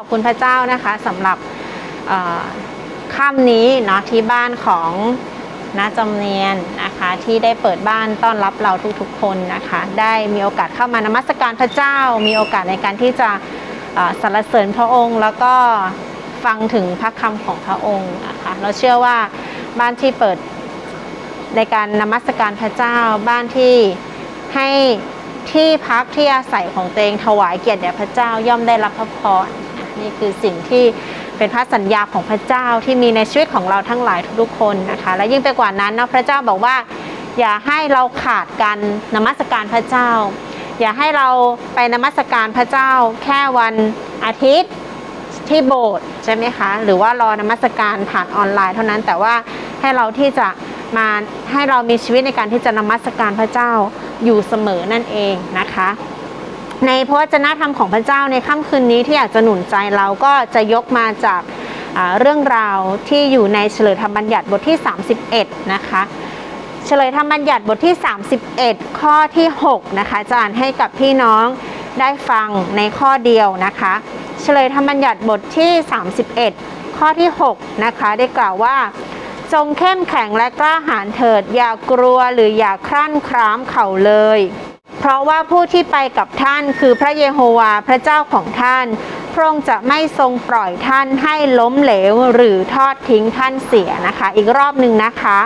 ขอบคุณพระเจ้านะคะสำหรับค่ำนี้เนาะที่บ้านของน้าจำเนียนนะคะที่ได้เปิดบ้านต้อนรับเราทุกๆคนนะคะ ได้มีโอกาสเข้ามานมัสการพระเจ้า มีโอกาสในการที่จะสรรเสริญพระองค์ แล้วก็ฟังถึงพระคำของพระองค์นะคะเราเชื่อว่าบ้านที่เปิดในการนมัสการพระเจ้า บ้านที่ให้ที่พักที่อาศัยของตัวเองถวายเกียรติแด่พระเจ้าย่อมได้รับพระพร นี่คือสิ่งที่เป็นพระสัญญาของพระเจ้าที่มีในชีวิตของเราทั้งหลายทุกๆคนนะคะ และยิ่งไปกว่านั้นนะพระเจ้าบอกว่า อย่าให้เราขาดการนมัสการพระเจ้า อย่าให้เราไปนมัสการพระเจ้า แค่วันอาทิตย์ที่โบสถ์ใช่ไหมคะ หรือว่ารอนมัสการผ่านออนไลน์เท่านั้นแต่ว่าให้เราที่จะมาให้เรามีชีวิตในการที่จะนมัสการพระเจ้าอยู่เสมอนั่นเองนะคะ ในพระวจนะธรรมของพระเจ้าในค่ำคืนนี้ที่อยากจะหนุนใจเราก็จะยกมาจากเรื่องราวที่อยู่ในเฉลยธรรมบัญญัติบทที่ 31 นะคะเฉลยธรรมบัญญัติบทที่ 31 ข้อที่ 6 นะคะจะอ่านให้กับพี่น้องได้ฟังในข้อเดียวนะคะ เฉลยธรรมบัญญัติบทที่ 31 ข้อที่ 6 นะคะได้กล่าวว่า จงเข้มแข็งและกล้าหาญเถิด อย่ากลัวหรืออย่าครั่นคร้ามเขาเลย เพราะว่าผู้ที่ไปกับท่านคือพระเยโฮวาห์พระเจ้าของท่าน พระองค์จะไม่ทรงปล่อยท่านให้ล้มเหลวหรือทอดทิ้งท่านเสียนะคะ อีกรอบหนึ่งนะคะ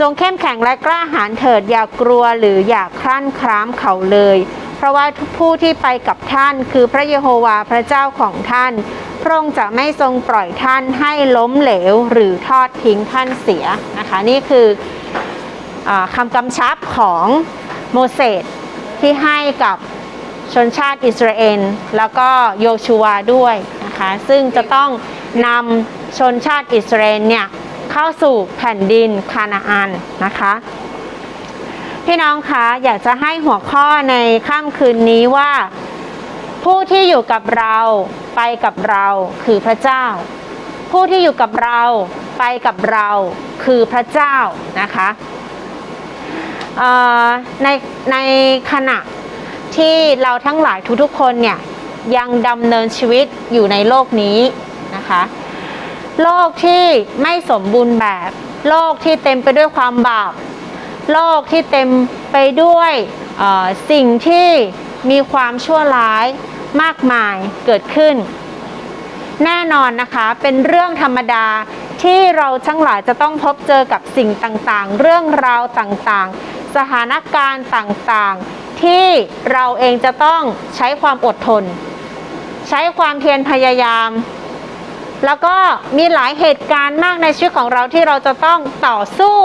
จงเข้มแข็งและกล้าหาญเถิดอย่ากลัวหรืออย่าครั่นคร้ามเขาเลย เพราะว่าผู้ที่ไปกับท่านคือพระเยโฮวาห์พระเจ้าของท่าน พระองค์จะไม่ทรงปล่อยท่านให้ล้มเหลวหรือทอดทิ้งท่านเสียนะคะ นี่คืออคำกำชับของ โมเสสที่ให้กับชนชาติอิสราเอลแล้วก็โยชูวาด้วยนะคะซึ่งจะต้องนำชนชาติอิสราเอลเนี่ยเข้าสู่แผ่นดินคานาอันนะคะพี่น้องคะอยากจะให้หัวข้อในค่ำคืนนี้ว่า ผู้ที่อยู่กับเราไปกับเราคือพระเจ้า ผู้ที่อยู่กับเราไปกับเราคือพระเจ้านะคะ ในในขณะที่เราทั้งหลายทุกๆคนเนี่ยยังดำเนินชีวิตอยู่ในโลกนี้นะคะ โลกที่ไม่สมบูรณ์แบบ โลกที่เต็มไปด้วยความบาป โลกที่เต็มไปด้วยสิ่งที่มีความชั่วร้ายมากมายเกิดขึ้น แน่นอนนะคะเป็นเรื่องธรรมดาที่เราทั้งหลายจะต้องพบเจอกับสิ่งต่างๆ เรื่องราวต่างๆ สถานการณ์ต่างๆ ที่เราเองจะต้องใช้ความอดทน ใช้ความเพียรพยายาม แล้วก็มีหลายเหตุการณ์มากในชีวิตของเราที่เราจะต้องต่อสู้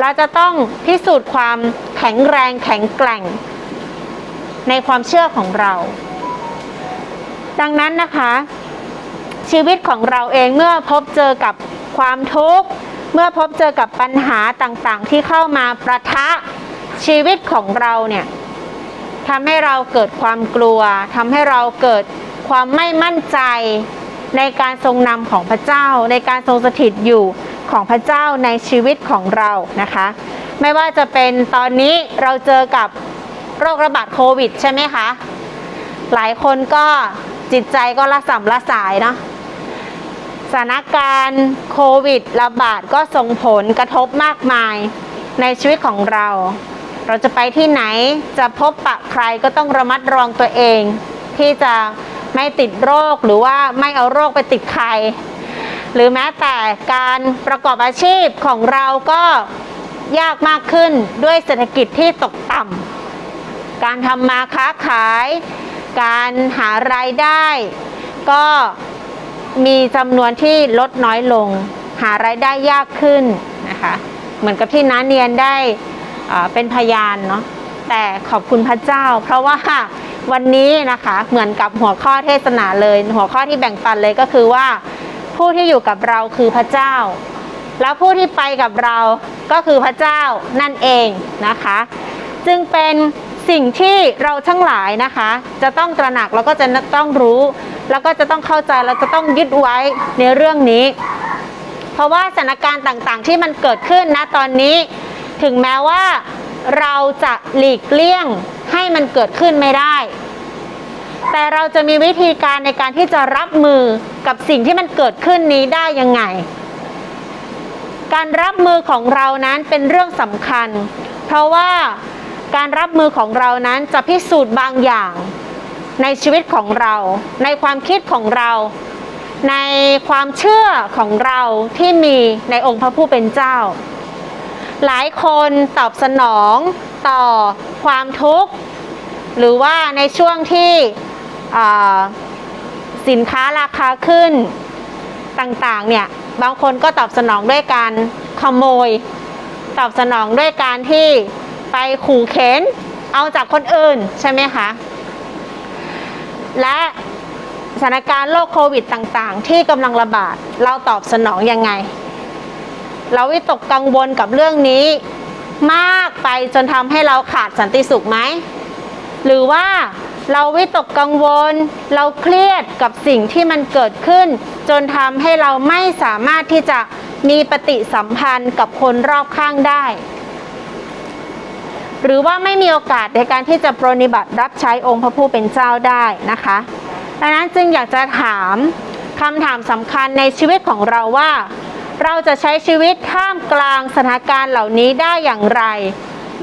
เราจะต้องพิสูจน์ความแข็งแรงแข็งแกร่ง ในความเชื่อของเรา ดังนั้นนะคะ ชีวิตของเราเองเมื่อพบเจอกับความทุกข์ เมื่อพบเจอกับปัญหาต่างๆ ที่เข้ามาประทะชีวิตของเราเนี่ยทำให้เราเกิดความกลัวทำให้เราเกิดความไม่มั่นใจในการทรงนำของพระเจ้า ในการทรงสถิตอยู่ของพระเจ้าในชีวิตของเรานะคะ ไม่ว่าจะเป็นตอนนี้เราเจอกับโรคระบาดโควิดใช่ไหมคะ หลายคนก็จิตใจก็ละสัมละสายเนาะ สถานการณ์โควิดระบาดก็ส่งผลกระทบมากมายในชีวิตของเรา เราจะไปที่ไหนจะพบปะใครก็ต้องระมัดระวังตัวเอง ที่จะไม่ติดโรคหรือว่าไม่เอาโรคไปติดใคร หรือแม้แต่การประกอบอาชีพของเราก็ยากมากขึ้นด้วยเศรษฐกิจที่ตกต่ำการทำมาค้าขาย การหารายได้ ก็ มีจำนวนที่ลดน้อยลง หารายได้ยากขึ้นนะคะ เหมือนกับที่น้าเนียนได้เป็นพยานเนาะแต่ขอบคุณพระเจ้า เพราะว่าวันนี้นะคะเหมือนกับหัวข้อเทศนาเลย หัวข้อที่แบ่งปันเลยก็คือว่า ผู้ที่อยู่กับเราคือพระเจ้า แล้วผู้ที่ไปกับเราก็คือพระเจ้านั่นเองนะคะ จึงเป็นสิ่งที่เราทั้งหลายนะคะ จะต้องตระหนักแล้วก็จะต้องรู้ แล้วก็จะต้องเข้าใจแล้วจะต้องยึดไว้ในเรื่องนี้ เพราะว่าสถานการณ์ต่างๆ ที่มันเกิดขึ้นนะตอนนี้ ถึงแม้ว่าเราจะหลีกเลี่ยงให้มันเกิดขึ้นไม่ได้ แต่เราจะมีวิธีการในการที่จะรับมือกับสิ่งที่มันเกิดขึ้นนี้ได้ยังไง การรับมือของเรานั้นเป็นเรื่องสำคัญ เพราะว่าการรับมือของเรานั้นจะพิสูจน์บางอย่าง ในชีวิตของเรา ในความคิดของเรา ในความเชื่อของเราที่มีในองค์พระผู้เป็นเจ้า หลายคนตอบสนองต่อความทุกข์ หรือว่าในช่วงที่สินค้าราคาขึ้นต่างๆเนี่ยบางคนก็ตอบสนองด้วยการขโมย ตอบสนองด้วยการที่ไปขู่เข็นเอาจากคนอื่นใช่ไหมคะ และสถานการณ์โรคโควิดต่างๆ ที่กำลังระบาด เราตอบสนองยังไง เราวิตกกังวลกับเรื่องนี้ มากไปจนทำให้เราขาดสันติสุขไหม หรือว่าเราวิตกกังวล เราเครียดกับสิ่งที่มันเกิดขึ้น จนทำให้เราไม่สามารถที่จะมีปฏิสัมพันธ์กับคนรอบข้างได้ หรือว่าไม่มีโอกาสในการที่จะปรนิบัติรับใช้องค์พระผู้เป็นเจ้าได้นะคะ ดังนั้นจึงอยากจะถามคำถามสำคัญในชีวิตของเราว่า เราจะใช้ชีวิตท่ามกลางสถานการณ์เหล่านี้ได้อย่างไร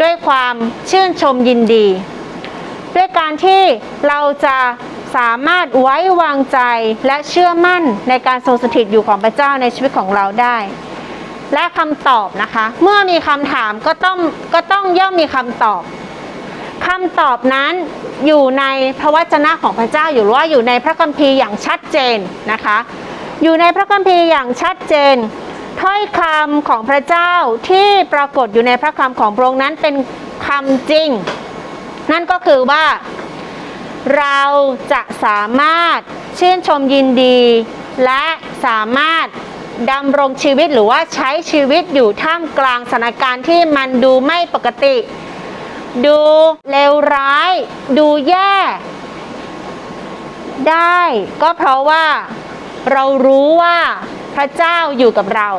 ด้วยความชื่นชมยินดี ด้วยการที่เราจะสามารถไว้วางใจและเชื่อมั่นในการทรงสถิตอยู่ของพระเจ้าในชีวิตของเราได้ และคำตอบนะคะ เมื่อมีคำถามก็ต้องก็ต้องย่อมมีคำตอบคำตอบนั้นอยู่ในพระวจนะของพระเจ้าอยู่หรือว่าอยู่ในพระคัมภีร์อย่างชัดเจนนะคะ อยู่ในพระคัมภีร์อย่างชัดเจน ถ้อยคำของพระเจ้าที่ปรากฏอยู่ในพระคำของพระองค์นั้นเป็นคำจริง นั่นก็คือว่า เราจะสามารถชื่นชมยินดี และสามารถ ดำรงชีวิตหรือว่าใช้ชีวิตอยู่ท่ามกลางสถานการณ์ที่มันดูไม่ปกติ ดูเลวร้าย ดูแย่ ได้ก็เพราะว่าเรารู้ว่าพระเจ้าอยู่กับเรา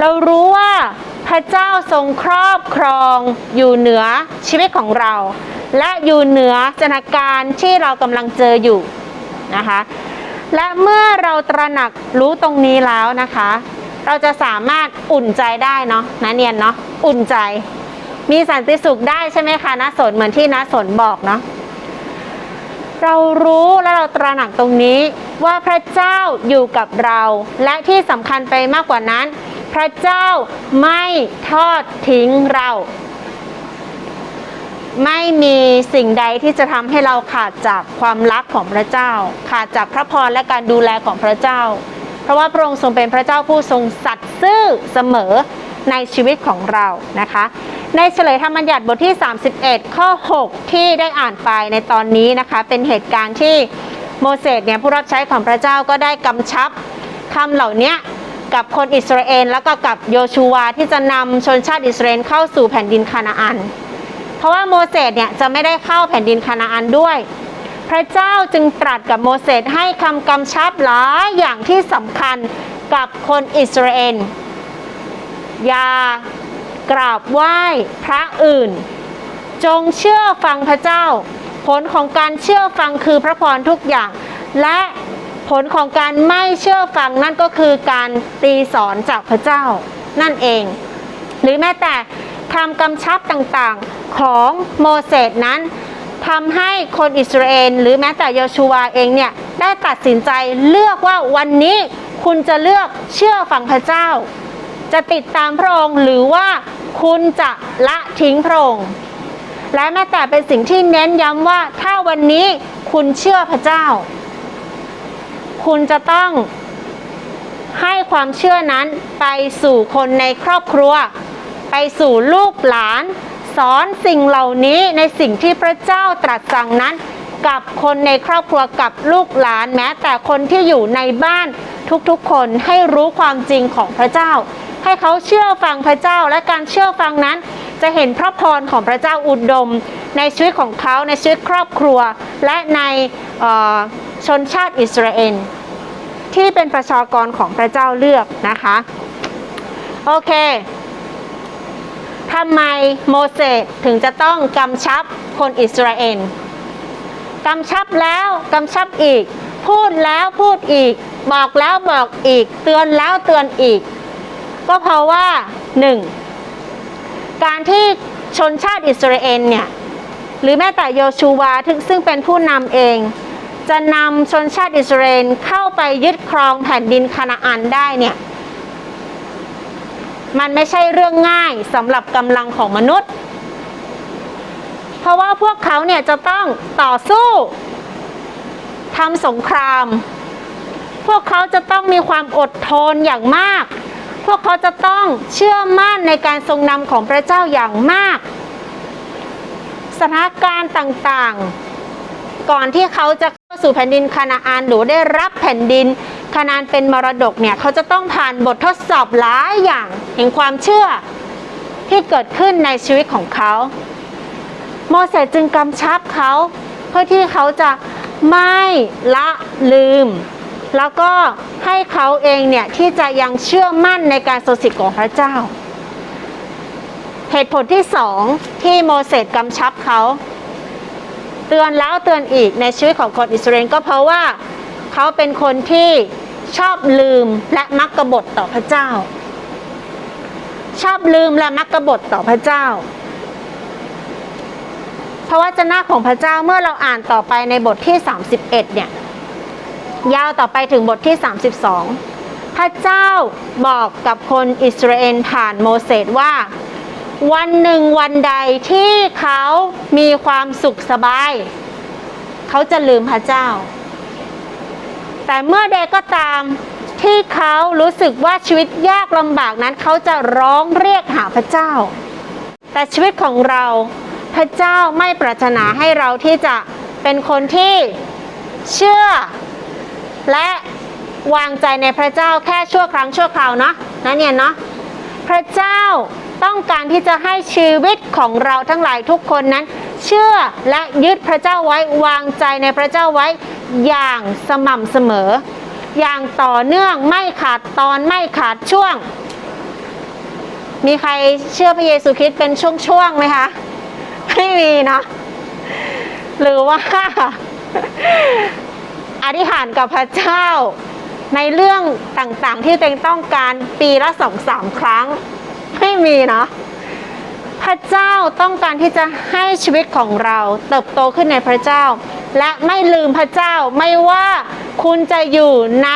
เรารู้ว่าพระเจ้าทรงครอบครองอยู่เหนือชีวิตของเรา และอยู่เหนือสถานการณ์ที่เรากำลังเจออยู่นะคะ และเมื่อเราตระหนักรู้ตรงนี้แล้วนะคะ เราจะสามารถอุ่นใจได้เนาะนะเนียนเนาะอุ่นใจ มีสันติสุขได้ใช่ไหมคะนะสนเหมือนที่นะสนบอกเนาะเรารู้และเราตระหนักตรงนี้ว่าพระเจ้าอยู่กับเรา และที่สำคัญไปมากกว่านั้น พระเจ้าไม่ทอดทิ้งเรา ไม่มีสิ่งใดที่จะทำให้เราขาดจากความรักของพระเจ้า ขาดจากพระพรและการดูแลของพระเจ้า เพราะว่าพระองค์ทรงเป็นพระเจ้าผู้ทรงสัตย์ซื่อเสมอในชีวิตของเรานะคะ ในเฉลยธรรมบัญญัติบทที่ 31 ข้อ 6 ที่ได้อ่านไปในตอนนี้นะคะ เป็นเหตุการณ์ที่โมเสสเนี่ยผู้รับใช้ของพระเจ้าก็ได้กำชับคำเหล่านี้กับคนอิสราเอลแล้วก็กับโยชูวาที่จะนำชนชาติอิสราเอลเข้าสู่แผ่นดินคานาอัน ราะว่าโมเสสเนี่ยจะไม่ได้เข้าแผ่นดินคานาอันด้วย พระเจ้าจึงตรัสกับโมเสสให้คำกำชับหลายอย่างที่สำคัญกับคนอิสราเอลอย่ากราบไหว้พระอื่น จงเชื่อฟังพระเจ้า ผลของการเชื่อฟังคือพระพรทุกอย่าง และผลของการไม่เชื่อฟังนั่นก็คือการตีสอนจากพระเจ้านั่นเอง หรือแม้แต่ คำกำชับต่างๆของโมเสสนั้นทำให้คนอิสราเอลหรือแม้แต่โยชูวาเองเนี่ยได้ตัดสินใจเลือกว่าวันนี้คุณจะเลือกเชื่อฟังพระเจ้า จะติดตามพระองค์หรือว่าคุณจะละทิ้งพระองค์และแม้แต่เป็นสิ่งที่เน้นย้ำว่าถ้าวันนี้คุณเชื่อพระเจ้า คุณจะต้องให้ความเชื่อนั้นไปสู่คนในครอบครัว ไปสู่ลูกหลาน สอนสิ่งเหล่านี้ในสิ่งที่พระเจ้าตรัสสั่งนั้น กับคนในครอบครัวกับลูกหลานแม้ แต่คนที่อยู่ในบ้านทุกๆ คนให้รู้ความจริงของพระเจ้า ให้เขาเชื่อฟังพระเจ้าและการเชื่อฟังนั้น จะเห็นพระพรของพระเจ้าอุดมในชีวิตของเขาในชีวิตครอบครัว และในชนชาติอิสราเอลที่เป็นประชากรของพระเจ้าเลือกนะคะ โอเค ทำไมโมเสสถึงจะต้องกำชับคนอิสราเอลกำชับแล้วกำชับอีก พูดแล้วพูดอีก บอกแล้วบอกอีก เตือนแล้วเตือนอีก ก็เพราะว่าหนึ่งการที่ชนชาติอิสราเอลเนี่ยหรือแม้แต่โยชูวาถึงซึ่งเป็นผู้นำเอง จะนำชนชาติอิสราเอลเข้าไปยึดครองแผ่นดินคานาอันได้เนี่ย มันไม่ใช่เรื่องง่ายสำหรับกำลังของมนุษย์ เพราะว่าพวกเขาเนี่ยจะต้องต่อสู้ทำสงคราม พวกเขาจะต้องมีความอดทนอย่างมาก พวกเขาจะต้องเชื่อมั่นในการทรงนำของพระเจ้าอย่างมาก สถานการณ์ต่างๆ ก่อนที่เขาจะเข้าสู่แผ่นดินคานาอานหรือได้รับแผ่นดินคานาอานเป็นมรดกเนี่ยเขาจะต้องผ่านบททดสอบหลายอย่างแห่งความเชื่อที่เกิดขึ้นในชีวิตของเขาโมเสสจึงกำชับเขาเพื่อที่เขาจะไม่ละลืม แล้วก็ให้เขาเองเนี่ยที่จะยังเชื่อมั่นในการทรงสิทธิ์ของพระเจ้า เหตุผลที่สองที่โมเสสกำชับเขา เตือนแล้วเตือนอีกในชีวิตของคนอิสราเอลก็เพราะว่าเขาเป็นคนที่ชอบลืมและมักกบฏต่อพระเจ้า ชอบลืมและมักกบฏต่อพระเจ้าเพราะว่าจะหน้าของพระเจ้าเมื่อเราอ่านต่อไปในบทที่ 31 เนี่ย ยาวต่อไปถึงบทที่ 32 พระเจ้าบอกกับคนอิสราเอลผ่านโมเสสว่า วันหนึ่งวันใดที่เขามีความสุขสบาย เขาจะลืมพระเจ้า แต่เมื่อใดก็ตามที่เขารู้สึกว่าชีวิตยากลำบากนั้น เขาจะร้องเรียกหาพระเจ้า แต่ชีวิตของเราพระเจ้าไม่ปรารถนาให้เราที่จะเป็นคนที่เชื่อ และวางใจในพระเจ้าแค่ชั่วครั้งชั่วคราวเนาะนั่นเนี่ยเนาะพระเจ้า ต้องการที่จะให้ชีวิตของเราทั้งหลายทุกคนนั้น เชื่อและยึดพระเจ้าไว้วางใจในพระเจ้าไว้อย่างสม่ำเสมอ อย่างต่อเนื่องไม่ขาดตอนไม่ขาดช่วง มีใครเชื่อพระเยซูคริสต์เป็นช่วงๆไหมคะไม่มีเนาะหรือว่าอธิษฐานกับพระเจ้าในเรื่องต่างๆที่ตัวเองต้องการปีละสองสามครั้ง ไม่มีเนาะพระเจ้าต้องการที่จะให้ชีวิตของเราเติบโตขึ้นในพระเจ้า และไม่ลืมพระเจ้าไม่ว่าคุณจะอยู่ใน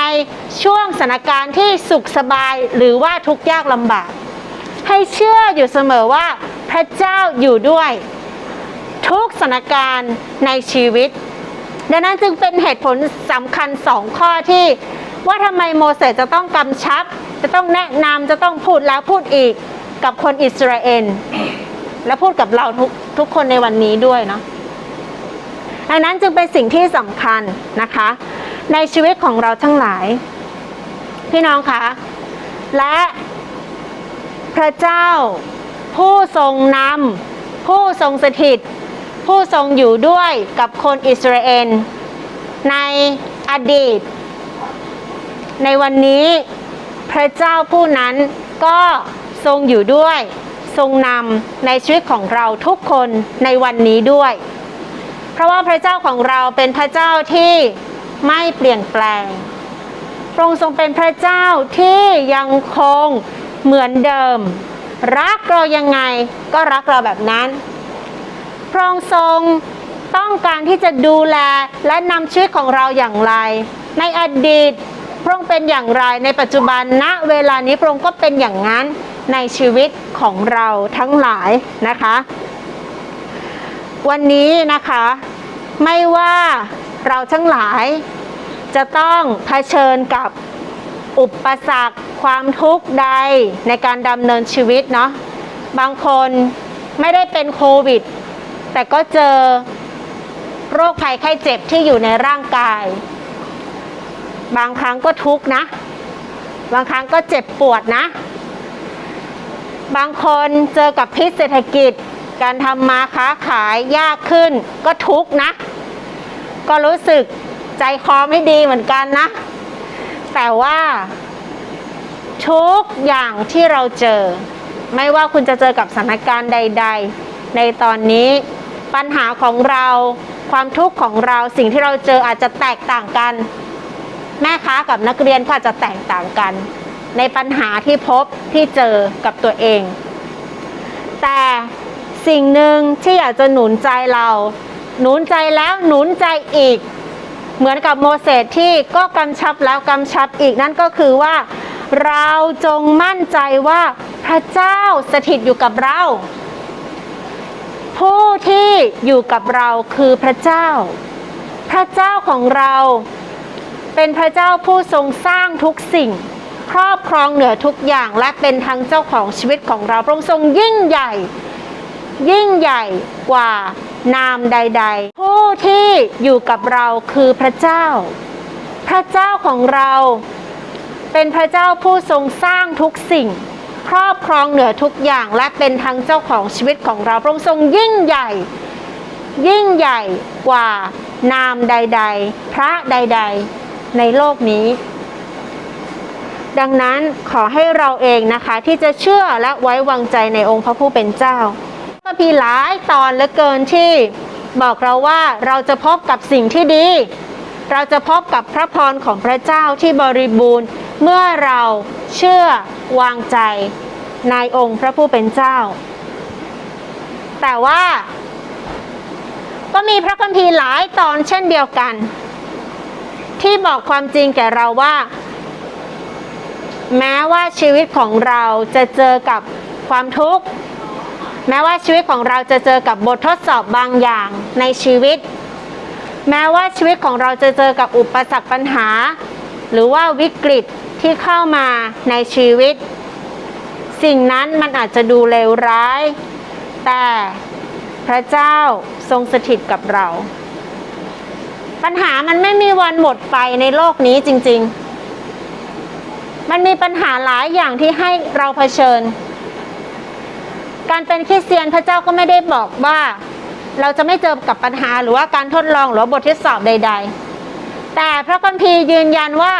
ช่วงสถานการณ์ที่สุขสบายหรือว่าทุกข์ยากลำบาก ให้เชื่ออยู่เสมอว่าพระเจ้าอยู่ด้วย ทุกสถานการณ์ในชีวิต ดังนั้นจึงเป็นเหตุผลสำคัญสองข้อที่ ว่าทำไมโมเสสจะต้องกำชับ จะต้องแนะนำจะต้องพูดแล้วพูดอีกกับคนอิสราเอลและพูดกับเราทุกทุกคนในวันนี้ด้วยเนาะดังนั้นจึงเป็นสิ่งที่สำคัญนะคะ ในชีวิตของเราทั้งหลาย พี่น้องคะและพระเจ้า ผู้ทรงนำผู้ทรงสถิต ผู้ทรงอยู่ด้วยกับคนอิสราเอลในอดีต ในวันนี้ พระเจ้าผู้นั้นก็ทรงอยู่ด้วย ทรงนำในชีวิตของเราทุกคนในวันนี้ด้วย เพราะว่าพระเจ้าของเราเป็นพระเจ้าที่ไม่เปลี่ยนแปลงพระองค์ทรงเป็นพระเจ้าที่ยังคงเหมือนเดิม รักเรายังไงก็รักเราแบบนั้นพระองค์ทรงต้องการที่จะดูแลและนำชีวิตของเราอย่างไร ในอดีต ระองค์เป็นอย่างไรในปัจจุบันณเวลานี้พระองค์ก็เป็นอย่างนั้นในชีวิตของเราทั้งหลายนะคะ วันนี้นะคะไม่ว่าเราทั้งหลายจะต้องเผชิญกับอุปสรรคความทุกข์ใดในการดำเนินชีวิตเนาะบางคนไม่ได้เป็นโควิด แต่ก็เจอโรคภัยไข้เจ็บที่อยู่ในร่างกาย บางครั้งก็ทุกข์นะ บางครั้งก็เจ็บปวดนะ บางคนเจอกับพิษเศรษฐกิจ การทำมาค้าขายยากขึ้น ก็ทุกข์นะ ก็รู้สึกใจคอไม่ดีเหมือนกันนะ แต่ว่าทุกอย่างที่เราเจอ ไม่ว่าคุณจะเจอกับสถานการณ์ใด ๆ ในตอนนี้ปัญหาของเราความทุกข์ของเราสิ่งที่เราเจออาจจะแตกต่างกัน แม่ค้ากับนักเรียนก็อาจะแตกต่างกัน ในปัญหาที่พบที่เจอกับตัวเอง แต่สิ่งหนึ่งที่อยากจะหนุนใจเรา หนุนใจแล้วหนุนใจอีก เหมือนกับโมเสสที่ก็กำชับแล้วกำชับอีกนั่นก็คือว่า เราจงมั่นใจว่าพระเจ้าสถิตอยู่กับเรา ผู้ที่อยู่กับเราคือพระเจ้า พระเจ้าของเรา เป็นพระเจ้าผู้ทรงสร้างทุกสิ่ง ครอบครองเหนือทุกอย่างและเป็นทั้งเจ้าของชีวิตของเราพระองค์ทรงยิ่งใหญ่ ยิ่งใหญ่กว่านามใด ๆ ผู้ที่อยู่กับเราคือพระเจ้า พระเจ้าของเราเป็นพระเจ้าผู้ทรงสร้างทุกสิ่ง ครอบครองเหนือทุกอย่างและเป็นทั้งเจ้าของชีวิตของเราพระองค์ทรงยิ่งใหญ่ ยิ่งใหญ่กว่านามใด ๆ พระใด ๆ ในโลกนี้ ดังนั้นขอให้เราเองนะคะ ที่จะเชื่อและไว้วางใจในองค์พระผู้เป็นเจ้า ก็มีหลายตอนเหลือเกินที่บอกเราว่าเราจะพบกับสิ่งที่ดี เราจะพบกับพระพรของพระเจ้าที่บริบูรณ์เมื่อเราเชื่อวางใจในองค์พระผู้เป็นเจ้า แต่ว่าก็มีพระคัมภีร์หลายตอนเช่นเดียวกัน ที่บอกความจริงแก่เราว่า แม้ว่าชีวิตของเราจะเจอกับความทุกข์แม้ว่าชีวิตของเราจะเจอกับบททดสอบบางอย่างในชีวิต แม้ว่าชีวิตของเราจะเจอกับอุปสรรคปัญหา หรือว่าวิกฤตที่เข้ามาในชีวิต สิ่งนั้นมันอาจจะดูเลวร้าย แต่พระเจ้าทรงสถิตกับเรา ปัญหามันไม่มีวันหมดไปในโลกนี้จริง ๆ มันมีปัญหาหลายอย่างที่ให้เราเผชิญ การเป็นคริสเตียนพระเจ้าก็ไม่ได้บอกว่า เราจะไม่เจอกับปัญหาหรือว่าการทดลองหรือบททดสอบใด ๆ แต่พระคัมภีร์ยืนยันว่า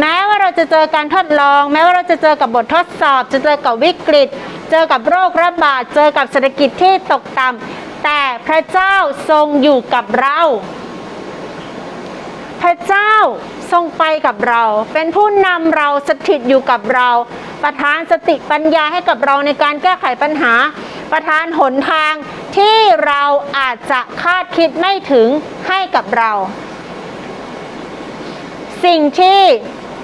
แม้ว่าเราจะเจอการทดลอง แม้ว่าเราจะเจอกับบททดสอบ จะเจอกับวิกฤต เจอกับโรคระบาด เจอกับเศรษฐกิจที่ตกต่ำแต่พระเจ้าทรงอยู่กับเรา พระเจ้าทรงไปกับเรา เป็นผู้นำเราสถิตอยู่กับเรา ประทานสติปัญญาให้กับเราในการแก้ไขปัญหา ประทานหนทางที่เราอาจจะคาดคิดไม่ถึงให้กับเรา สิ่งที่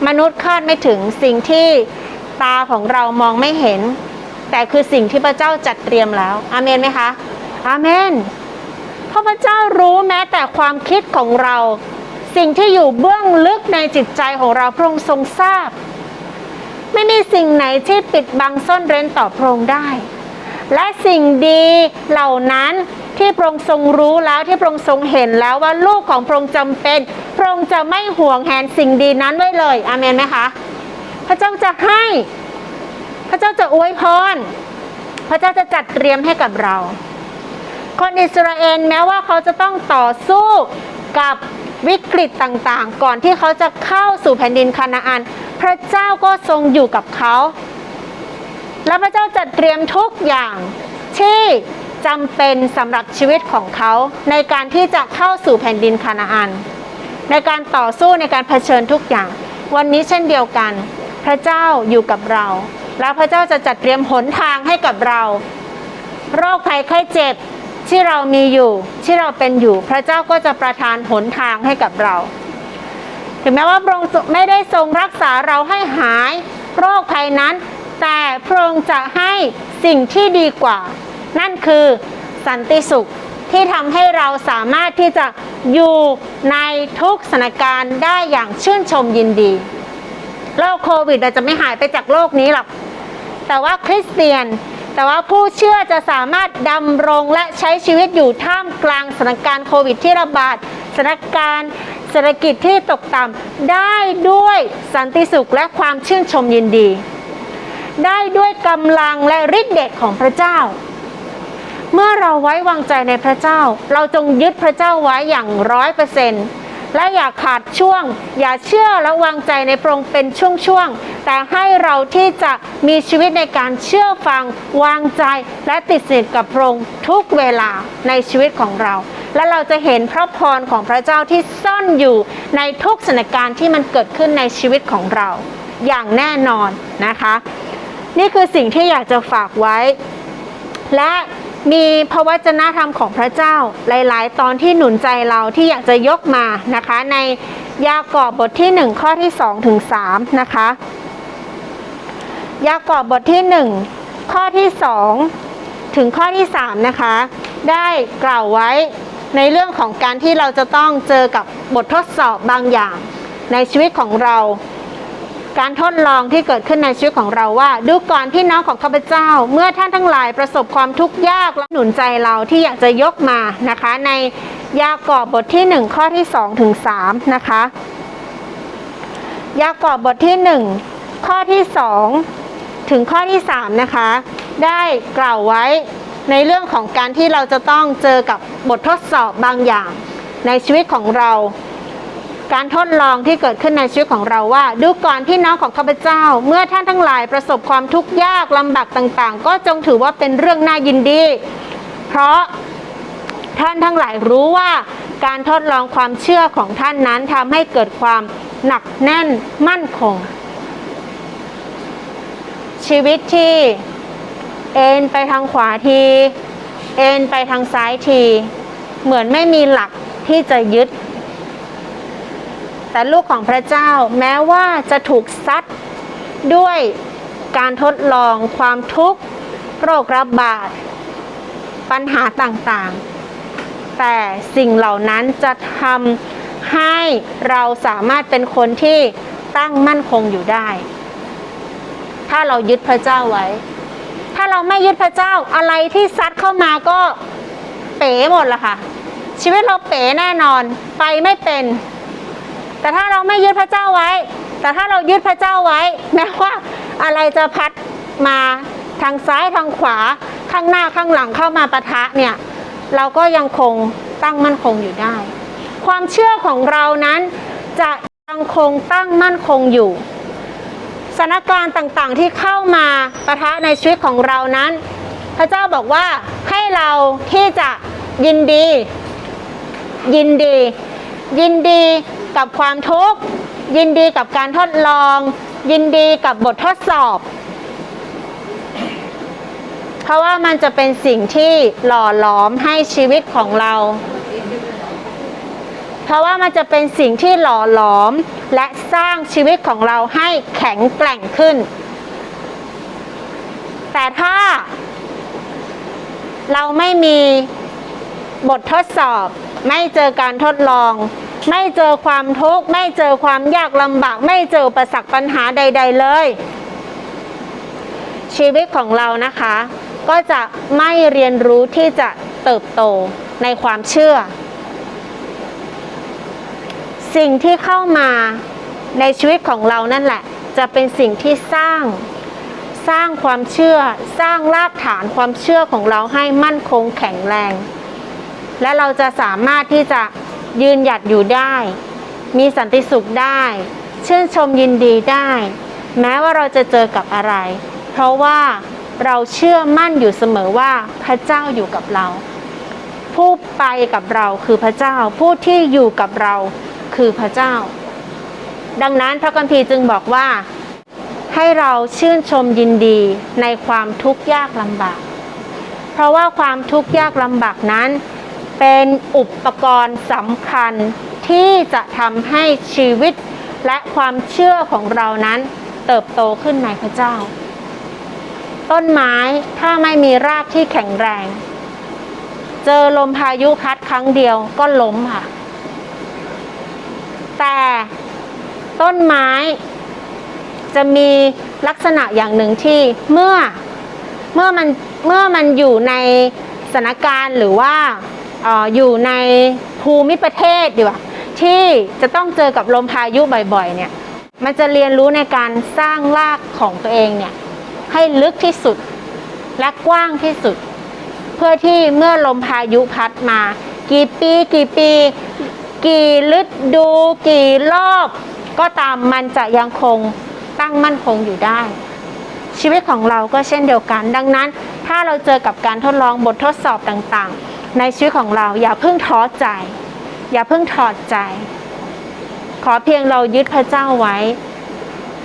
มนุษย์คาดไม่ถึงสิ่งที่ตาของเรามองไม่เห็น แต่คือสิ่งที่พระเจ้าจัดเตรียมแล้วอาเมนไหมคะอาเมนเพราะพระเจ้ารู้แม้แต่ความคิดของเรา สิ่งที่อยู่เบื้องลึกในจิตใจของเราพระองค์ทรงทราบ ไม่มีสิ่งไหนที่ปิดบังซ่อนเร้นต่อพระองค์ได้ และสิ่งดีเหล่านั้นที่พระองค์ทรงรู้แล้วที่พระองค์ทรงเห็นแล้วว่าลูกของพระองค์จำเป็น พระองค์จะไม่ห่วงแหนสิ่งดีนั้นไว้เลยอาเมนไหมคะพระเจ้าจะให้ พระเจ้าจะอวยพรพระเจ้าจะจัดเตรียมให้กับเรา คนอิสราเอลแม้ว่าเขาจะต้องต่อสู้กับ วิกฤตต่างๆ ก่อนที่เขาจะเข้าสู่แผ่นดินคานาอัน พระเจ้าก็ทรงอยู่กับเขา และพระเจ้าจัดเตรียมทุกอย่างที่จำเป็นสำหรับชีวิตของเขา ในการที่จะเข้าสู่แผ่นดินคานาอัน ในการต่อสู้ในการเผชิญทุกอย่าง วันนี้เช่นเดียวกัน พระเจ้าอยู่กับเรา แล้วพระเจ้าจะจัดเตรียมหนทางให้กับเรา โรคภัยไข้เจ็บ ที่เรามีอยู่ที่เราเป็นอยู่ พระเจ้าก็จะประทานหนทางให้กับเรา ถึงแม้ว่าพระองค์ไม่ได้ทรงรักษาเราให้หายโรคภัยนั้น แต่พระองค์จะให้สิ่งที่ดีกว่า นั่นคือสันติสุขที่ทำให้เราสามารถที่จะอยู่ในทุกสถานการณ์ได้อย่างชื่นชมยินดีโรคโควิดอาจจะไม่หายไปจากโลกนี้หรอกแต่ว่าคริสเตียน แต่ว่าผู้เชื่อจะสามารถดำรงและใช้ชีวิตอยู่ท่ามกลางสถานการณ์โควิดที่ระบาดสถานการณ์เศรษฐกิจที่ตกต่ำได้ด้วยสันติสุขและความชื่นชมยินดี ได้ด้วยกำลังและฤทธิ์เดชของพระเจ้า เมื่อเราไว้วางใจในพระเจ้า เราจงยึดพระเจ้าไว้อย่างร้อยเปอร์เซ็นต์ และอย่าขาดช่วง อย่าเชื่อและวางใจในพระองค์เป็นช่วงๆ แต่ให้เราที่จะมีชีวิตในการเชื่อฟัง วางใจและติดสนิทกับพระองค์ทุกเวลาในชีวิตของเรา และเราจะเห็นพระพรของพระเจ้าที่ซ่อนอยู่ในทุกสถานการณ์ที่มันเกิดขึ้นในชีวิตของเรา อย่างแน่นอนนะคะ นี่คือสิ่งที่อยากจะฝากไว้ และ มีพระวจนะธรรมของพระเจ้าหลาย ๆ ตอนที่หนุนใจเราที่อยากจะยกมานะคะ ในยากอบบทที่ 1 ข้อที่2ถึง3นะคะ ยากอบบทที่ 1 ข้อที่ 2 ถึงข้อที่ 3 นะคะ ได้กล่าวไว้ในเรื่องของการที่เราจะต้องเจอกับบททดสอบบางอย่างในชีวิตของเรา การทดลองที่เกิดขึ้นในชีวิตของเราว่า ดูก่อนพี่น้องของข้าพเจ้า เมื่อท่านทั้งหลายประสบความทุกข์ยากและหนุนใจเราที่อยากจะยกมานะคะ ในยากอบบทที่ 1 ข้อที่2ถึง3นะคะ ยากอบบทที่ 1 ข้อที่ 2 ถึงข้อที่ 3 นะคะ ได้กล่าวไว้ในเรื่องของการที่เราจะต้องเจอกับบททดสอบบางอย่างในชีวิตของเรา การทดลองที่เกิดขึ้นในชีวิตของเราว่า ดูก่อนพี่น้องของข้าพเจ้า เมื่อท่านทั้งหลายประสบความทุกข์ยากลำบากต่างๆ ก็จงถือว่าเป็นเรื่องน่ายินดี เพราะท่านทั้งหลายรู้ว่าการทดลองความเชื่อของท่านนั้นทำให้เกิดความหนักแน่นมั่นคง ชีวิตที่เอ็นไปทางขวาทีเอ็นไปทางซ้ายที เหมือนไม่มีหลักที่จะยึด แต่ลูกของพระเจ้าแม้ว่าจะถูกซัดด้วยการทดลองความทุกข์ โรคระบาด ปัญหาต่างๆ แต่สิ่งเหล่านั้นจะทำให้เราสามารถเป็นคนที่ตั้งมั่นคงอยู่ได้ ถ้าเรายึดพระเจ้าไว้ ถ้าเราไม่ยึดพระเจ้าอะไรที่ซัดเข้ามาก็เป๋หมดละค่ะ ชีวิตเราเป๋แน่นอน ไปไม่เป็น แต่ถ้าเราไม่ยึดพระเจ้าไว้ แต่ถ้าเรายึดพระเจ้าไว้แม้ว่าอะไรจะพัดมาทางซ้ายทางขวาข้างหน้าข้างหลังเข้ามาปะทะเนี่ยเราก็ยังคงตั้งมั่นคงอยู่ได้ ความเชื่อของเรานั้นจะยังคงตั้งมั่นคงอยู่สถานการณ์ต่างๆที่เข้ามาปะทะในชีวิตของเรานั้น พระเจ้าบอกว่าให้เราที่จะยินดี ยินดี ยินดี กับความทุกข์ ยินดีกับการทดลอง ยินดีกับบททดสอบ เพราะว่ามันจะเป็นสิ่งที่หล่อหลอมให้ชีวิตของเรา เพราะว่ามันจะเป็นสิ่งที่หล่อหลอมและสร้างชีวิตของเราให้แข็งแกร่งขึ้น แต่ถ้า เราไม่มีบททดสอบไม่เจอการทดลอง ไม่เจอความทุกข์ไม่เจอความยากลำบาก ไม่เจอประสักปัญหาใด ๆ เลย ชีวิตของเรานะคะ ก็จะไม่เรียนรู้ที่จะเติบโตในความเชื่อ สิ่งที่เข้ามาในชีวิตของเรานั่นแหละ จะเป็นสิ่งที่สร้างสร้างความเชื่อ สร้างรากฐานความเชื่อของเราให้มั่นคงแข็งแรง และเราจะสามารถที่จะ ยืนหยัดอยู่ได้ มีสันติสุขได้ ชื่นชมยินดีได้ แม้ว่าเราจะเจอกับอะไร เพราะว่าเราเชื่อมั่นอยู่เสมอว่าพระเจ้าอยู่กับเรา ผู้ไปกับเราคือพระเจ้า ผู้ที่อยู่กับเราคือพระเจ้า ดังนั้นพระคัมภีร์จึงบอกว่า ให้เราชื่นชมยินดีในความทุกข์ยากลำบาก เพราะว่าความทุกข์ยากลำบากนั้น เป็นอุปกรณ์สำคัญที่จะทำให้ชีวิตและความเชื่อของเรานั้นเติบโตขึ้นในพระเจ้า ต้นไม้ถ้าไม่มีรากที่แข็งแรง เจอลมพายุพัดครั้งเดียวก็ล้มค่ะ แต่ต้นไม้จะมีลักษณะอย่างหนึ่งที่เมื่อเมื่อมันเมื่อมันอยู่ในสถานการณ์หรือว่า อยู่ในภูมิประเทศดีกว่าที่จะต้องเจอกับลมพายุบ่อยๆเนี่ยมันจะเรียนรู้ในการสร้างรากของตัวเองเนี่ยให้ลึกที่สุดและกว้างที่สุด เพื่อที่เมื่อลมพายุพัดมา กี่ปีกี่ปี กี่ฤดู กี่รอบ ก็ตามมันจะยังคงตั้งมั่นคงอยู่ได้ ชีวิตของเราก็เช่นเดียวกัน ดังนั้น ถ้าเราเจอกับการทดลองบททดสอบต่างๆ ในชีวิตของเราอย่าเพิ่งท้อใจ อย่าเพิ่งถอดใจ ขอเพียงเรายึดพระเจ้าไว้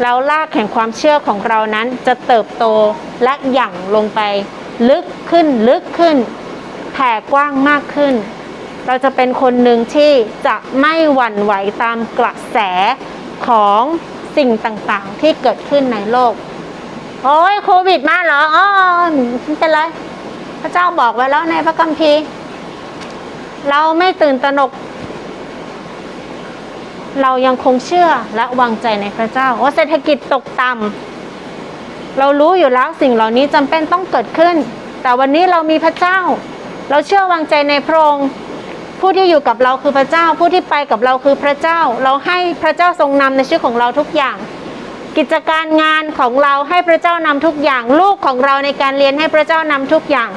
แล้วรากแห่งความเชื่อของเรานั้นจะเติบโตและหยั่งลงไป ลึกขึ้นลึกขึ้นแผ่กว้างมากขึ้น เราจะเป็นคนหนึ่งที่จะไม่หวั่นไหวตามกระแสของสิ่งต่างๆ ที่เกิดขึ้นในโลก โอ้ยโควิดมาเหรอ อ๋อเป็นไร ระเจ้าบอกไว้แล้วในพระคัมภีร์ เราไม่ตื่นตระหนก เรายังคงเชื่อและวางใจในพระเจ้าว่าเศรษฐกิจตกต่ำเรารู้อยู่แล้วสิ่งเหล่านี้จำเป็นต้องเกิดขึ้น แต่วันนี้เรามีพระเจ้า เราเชื่อวางใจในพระองค์ผู้ที่อยู่กับเราคือพระเจ้า ผู้ที่ไปกับเราคือพระเจ้า เราให้พระเจ้าทรงนำในชีวิตของเราทุกอย่างกิจการงานของเราให้พระเจ้านำทุกอย่าง ลูกของเราในการเรียนให้พระเจ้านำทุกอย่าง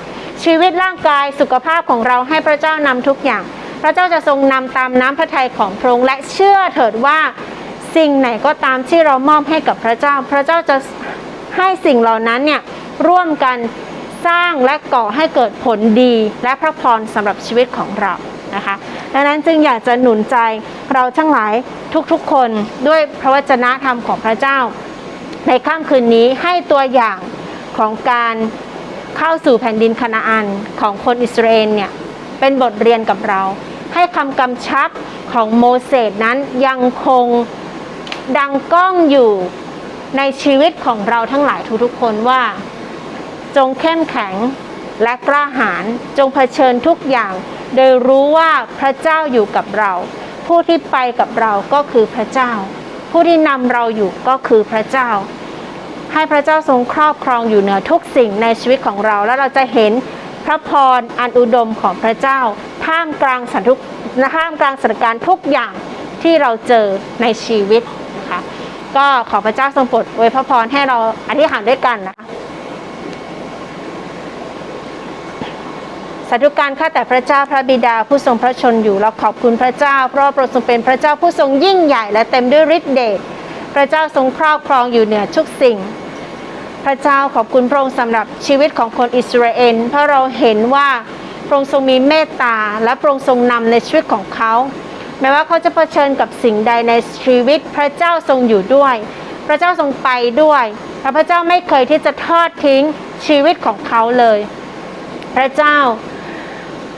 ชีวิตร่างกายสุขภาพของเราให้พระเจ้านำทุกอย่าง พระเจ้าจะทรงนำตามน้ำพระทัยของพระองค์และเชื่อเถิดว่าสิ่งไหนก็ตามที่เรามอบให้กับพระเจ้า พระเจ้าจะให้สิ่งเหล่านั้นเนี่ยร่วมกันสร้างและก่อให้เกิดผลดีและพระพรสำหรับชีวิตของเรานะคะดังนั้นจึงอยากจะหนุนใจเราทั้งหลายทุกๆคนด้วยพระวจนะธรรมของพระเจ้า ในค่ำคืนนี้ให้ตัวอย่างของการ เข้าสู่แผ่นดินคานาอันของคนอิสราเอลเนี่ยเป็นบทเรียนกับเรา ให้คำกำชับของโมเสสนั้นยังคงดังก้องอยู่ในชีวิตของเราทั้งหลายทุกๆคนว่า จงเข้มแข็งและกล้าหาญจงเผชิญทุกอย่าง โดยรู้ว่าพระเจ้าอยู่กับเรา ผู้ที่ไปกับเราก็คือพระเจ้า ผู้ที่นำเราอยู่ก็คือพระเจ้า ให้พระเจ้าทรงครอบครองอยู่เหนือทุกสิ่งในชีวิตของเรา แล้วเราจะเห็นพระพรอันอุดมของพระเจ้า ท่ามกลางสถานทุกท่ามกลางสถานการณ์ทุกอย่างที่เราเจอในชีวิตนะคะก็ขอพระเจ้าทรงโปรดอวยพระพรให้เราอธิษฐานด้วยกันนะคะสาธุการข้าแต่พระเจ้าพระบิดาผู้ทรงพระชนอยู่เราขอบคุณพระเจ้า เพราะพระองค์ทรงเป็นพระเจ้าผู้ทรงยิ่งใหญ่และเต็มด้วยฤทธิ์เดช ระเจ้าทรงครอบครองอยู่เหนือทุกสิ่ง พระเจ้าขอบคุณพระองค์สำหรับชีวิตของคนอิสราเอลเพราะเราเห็นว่าพระองค์ทรงมีเมตตาและพระองค์ทรงนำในชีวิตของเขา แม้ว่าเขาจะเผชิญกับสิ่งใดในชีวิตพระเจ้าทรงอยู่ด้วย พระเจ้าทรงไปด้วยและพระเจ้าไม่เคยที่จะทอดทิ้งชีวิตของเขาเลย พระเจ้า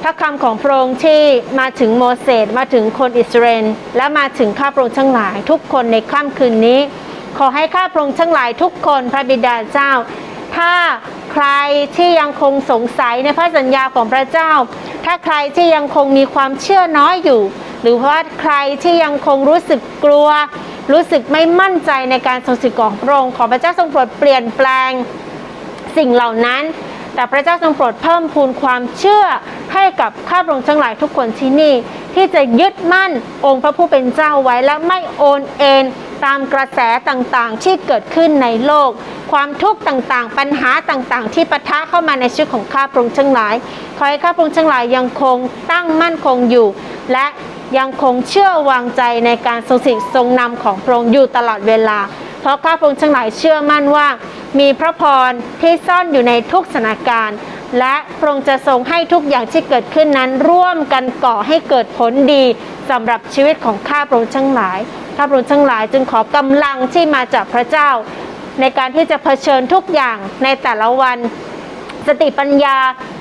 พระคำของพระองค์ที่มาถึงโมเสสมาถึงคนอิสราเอลและมาถึงข้าพระองค์ทั้งหลาย ทุกคนในค่ำคืนนี้ ขอให้ข้าพระองค์ทั้งหลายทุกคนพระบิดาเจ้า ถ้าใครที่ยังคงสงสัยในพระสัญญาของพระเจ้า ถ้าใครที่ยังคงมีความเชื่อน้อยอยู่ หรือว่าใครที่ยังคงรู้สึกกลัว รู้สึกไม่มั่นใจในการทรงสิทธิ์ของพระองค์ขอพระเจ้าทรงโปรดเปลี่ยนแปลงสิ่งเหล่านั้น แต่พระเจ้าทรงโปรดเพิ่มพูนความเชื่อให้กับข้าพระองค์ทั้งหลายทุกคนที่นี่ ที่จะยึดมั่นองค์พระผู้เป็นเจ้าไว้และไม่โอนเอ็นตามกระแสต่างๆ ที่เกิดขึ้นในโลก ความทุกข์ต่างๆ ปัญหาต่างๆ ที่ปะทะเข้ามาในชีวิตของข้าพระองค์ทั้งหลาย ขอให้ข้าพระองค์ทั้งหลายยังคงตั้งมั่นคงอยู่ และยังคงเชื่อวางใจในการทรงสิทธิ์ทรงนำของพระองค์อยู่ตลอดเวลา เพราะข้าพระองค์ทั้งหลายเชื่อมั่นว่า มีพระพรที่ซ่อนอยู่ในทุกสถานการณ์ และพระองค์จะทรงให้ทุกอย่างที่เกิดขึ้นนั้นร่วมกันก่อให้เกิดผลดีสำหรับชีวิตของข้าพระองค์ทั้งหลาย ข้าพระองค์ทั้งหลายจึงขอกำลังที่มาจากพระเจ้า ในการที่จะเผชิญทุกอย่างในแต่ละวันสติปัญญา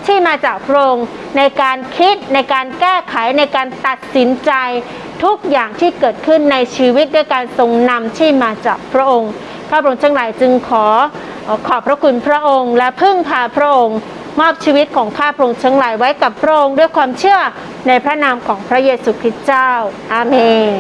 ที่มาจากพระองค์ในการคิดในการแก้ไขในการตัดสินใจ ทุกอย่างที่เกิดขึ้นในชีวิตด้วยการทรงนำที่มาจากพระองค์ พระองค์ทั้งหลายจึงขอขอบพระคุณพระองค์ และพึ่งพาพระองค์ มอบชีวิตของข้าพระองค์ทั้งหลายไว้กับพระองค์ด้วยความเชื่อในพระนามของพระเยซูคริสต์เจ้า อาเมน